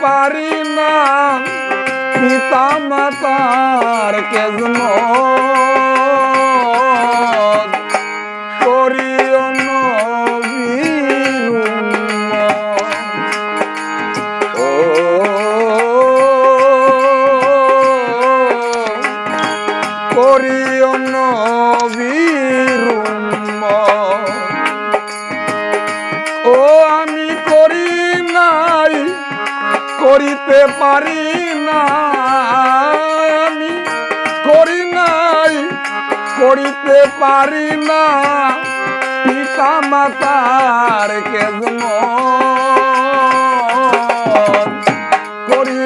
পারি না পিতা মাতার কেজম করিতে পারি না। আমি করি নাই করিতে পারি না। পিতা মাতার কেজম করিও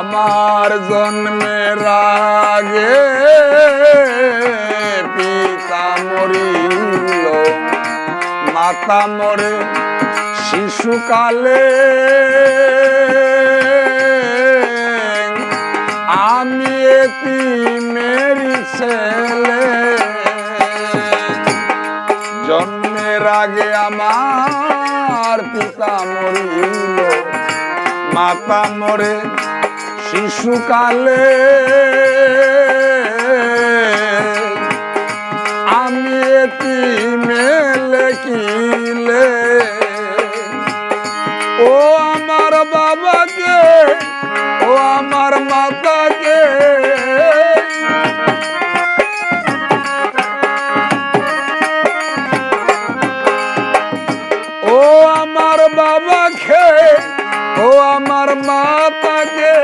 আমার জন্মের আগে পিতা মরিল, মাতা মরে শিশুকালে। আমি এটি মেরি ছেলে। জন্মের আগে আমার পিতা মরিল, মাতা মরে শিশুকালে আমি এটি মেলে কিলে। ও আমার বাবাকে ও আমার মাতাকে। ও আমার ও আমার মাতাকে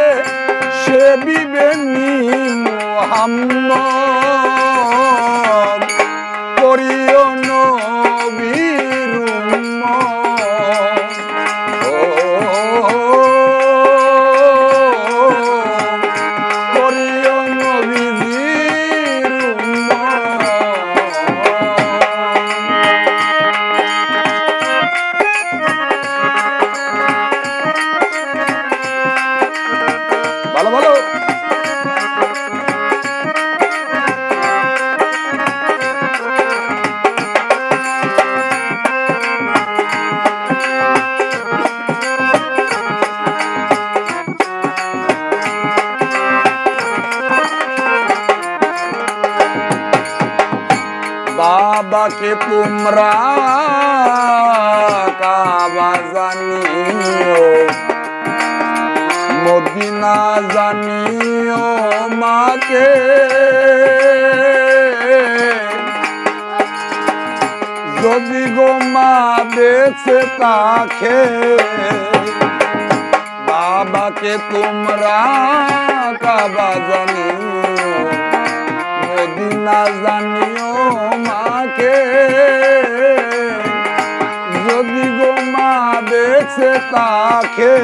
সে বিবেনি মোহাম্মদ। তোমরা কাবা জানিও মদিনা জানিও মাকে। যদি গো মা বেছে তাকে বাবাকে তোমরা কাবা জানিও মদিনা জানিও তাকে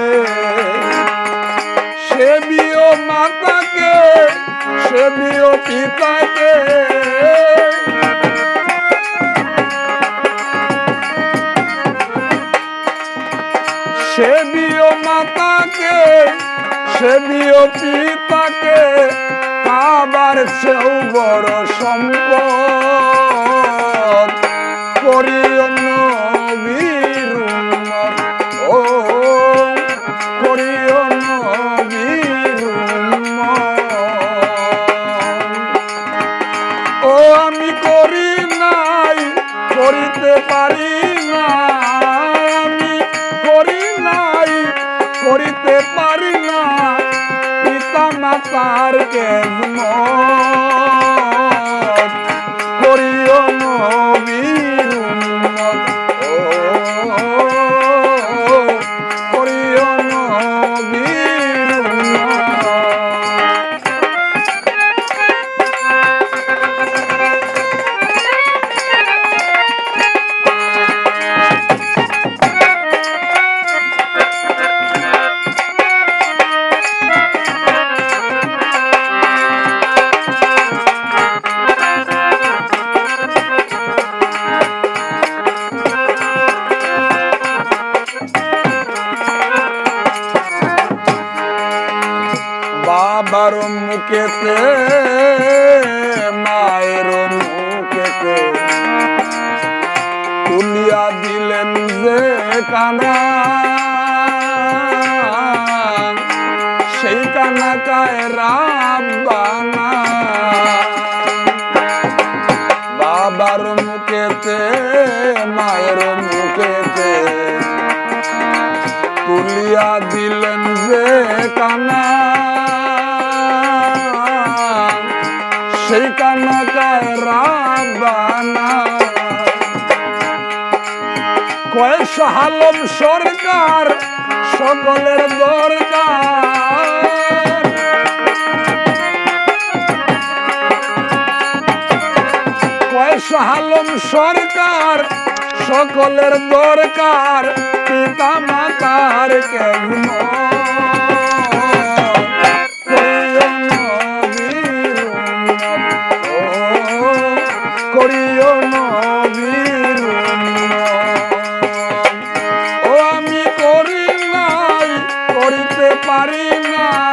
সেবিও মাতাকে সেবিও পিতাকে। সেবিও মাতাকে সেবিও পিতাকে আবার সেও বড় সম্পদ। করিও করি নাই করিতে পারি না আমি করি নাই করিতে পারি না পিতা মাতার কেজম মুখেতে, মায়ের মুখেতে। তুলিয়া দিলেন যে কানা, সেই কানাকায় রাব্বানা বাবার মুখেতে, মায়ের মুখেতে। তুলিয়া দিলেন যে কানা কয়েস হালম সরকার সকলের দরকার। সহালম সরকার সকলের দরকার পিতা মাতার কেমন পারে না।